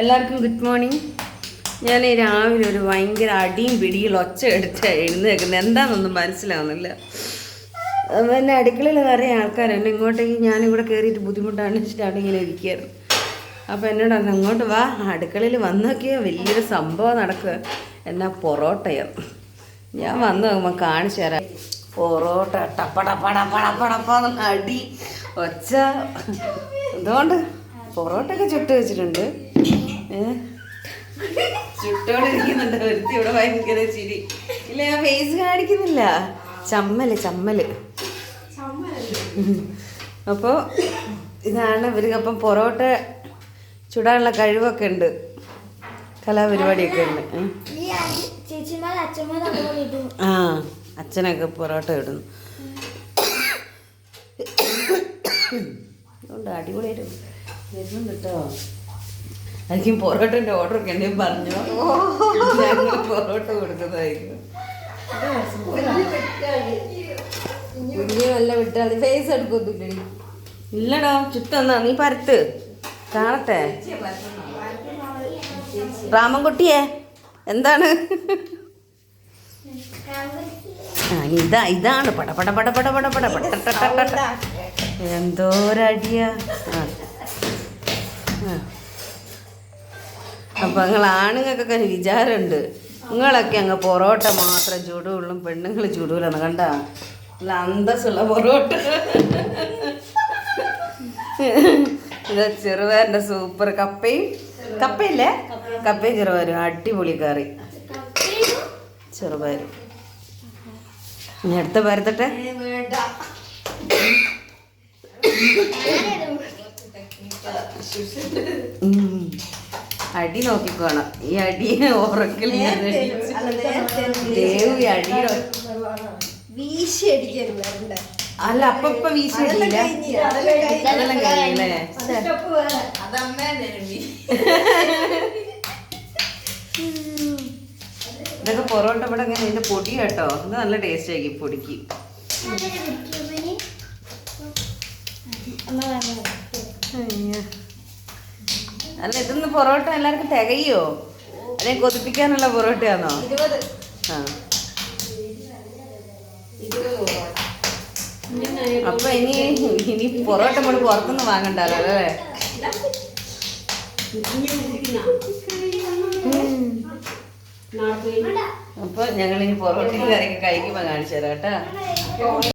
എല്ലാവർക്കും good morning ഞാൻ രാവിലെ ഒരു ഭയങ്കര അടിയും പിടിയും ഒച്ച എടുത്ത് എഴുന്നേക്കുന്നത് എന്താണെന്നൊന്നും മനസ്സിലാവുന്നില്ല. പിന്നെ അടുക്കളയിൽ നിറയെ ആൾക്കാരുണ്ട് ഇങ്ങോട്ടേക്ക് ഞാനിവിടെ കയറിയിട്ട് ബുദ്ധിമുട്ടാണ് വെച്ചിട്ട് അവിടെ ഇങ്ങനെ ഇരിക്കുകയായിരുന്നു അപ്പോൾ എന്നോട് അങ്ങോട്ട് വാ അടുക്കളയിൽ വന്നൊക്കെയോ വലിയൊരു സംഭവം നടക്കുക. എന്നാ പൊറോട്ടയോ? ഞാൻ വന്ന് നോക്കുമ്പോൾ കാണിച്ചു തരാം. പൊറോട്ട ടപ്പടപ്പടപ്പടപ്പടപ്പ അടി ഒച്ച. എന്തുകൊണ്ട്? പൊറോട്ടയൊക്കെ ചുട്ട് വെച്ചിട്ടുണ്ട്. ചിരി. ഫേസ് കാണിക്കുന്നില്ല. ചമ്മൽ ചമ്മൽ. അപ്പോൾ ഇതാണ് ഇവർക്ക് അപ്പം പൊറോട്ട ചുടാനുള്ള കഴിവൊക്കെ ഉണ്ട്. കലാപരിപാടിയൊക്കെ ഉണ്ട്. ആ അച്ഛനൊക്കെ പൊറോട്ട ഇടുന്നു. അടിപൊളിയായിട്ട് വരുന്നുണ്ട് കേട്ടോ ആയിരിക്കും പൊറോട്ടന്റെ ഓർഡർ ഒക്കെ എന്നെയും പറഞ്ഞോ? ഞങ്ങൾ പൊറോട്ട കൊടുക്കുന്നതായിരിക്കും വലിയ നല്ല വിട്ടാൽ ഫേസ് എടുക്കൊന്നുമില്ലടി ഇല്ലടോ ചുറ്റന്നാ നീ പരത്ത്. കാണട്ടെ. രാമൻകുട്ടിയെ എന്താണ്? ഇതാ ഇതാണ്. പട പട പട പട പട പട പട്ട എന്തോരടിയാ. ആ. ആ. അപ്പൊ നിങ്ങൾ ആണുങ്ങൾക്കൊക്കെ ഒരു വിചാരമുണ്ട്. നിങ്ങളൊക്കെ അങ്ങ് പൊറോട്ട മാത്രം ചൂടുള്ളൂ പെണ്ണുങ്ങൾ ചൂടൂലെന്ന് കണ്ട നല്ല അന്തസ്സുള്ള പൊറോട്ട. ഇത് സൂപ്പർ കപ്പയും കപ്പയില്ലേ? കപ്പയും ചെറുപയറും അടിപൊളി കറി. ചെറുപേരും ഇനി അടുത്ത പരത്തട്ടെ. അടി നോക്കിക്കോണം. ഈ അടി ഉറക്കിൽ ദേവി അടി വീശി അല്ല അപ്പൊ ഇപ്പൊ അതെല്ലാം കഴിഞ്ഞല്ലേ? ഇതൊക്കെ പൊറോട്ട ഇവിടെ ഇങ്ങനെ ഇതിന്റെ പൊടി കേട്ടോ. ഇത് നല്ല ടേസ്റ്റ് ആക്കി പൊടിക്ക്. അയ്യോ. അല്ല ഇതൊന്ന് പൊറോട്ട എല്ലാവർക്കും തികയോ? അതെ കൊതിപ്പിക്കാനുള്ള പൊറോട്ടയാണോ ആ. അപ്പൊ ഇനി ഇനി പൊറോട്ട നമ്മൾ പുറത്തുനിന്ന് വാങ്ങണ്ടല്ലോ അല്ലേ? അപ്പൊ ഞങ്ങൾ ഇനി പൊറോട്ടയും കറിയൊക്കെ കഴിക്കുമ്പോ കാണിച്ചു തരാം കേട്ടാ.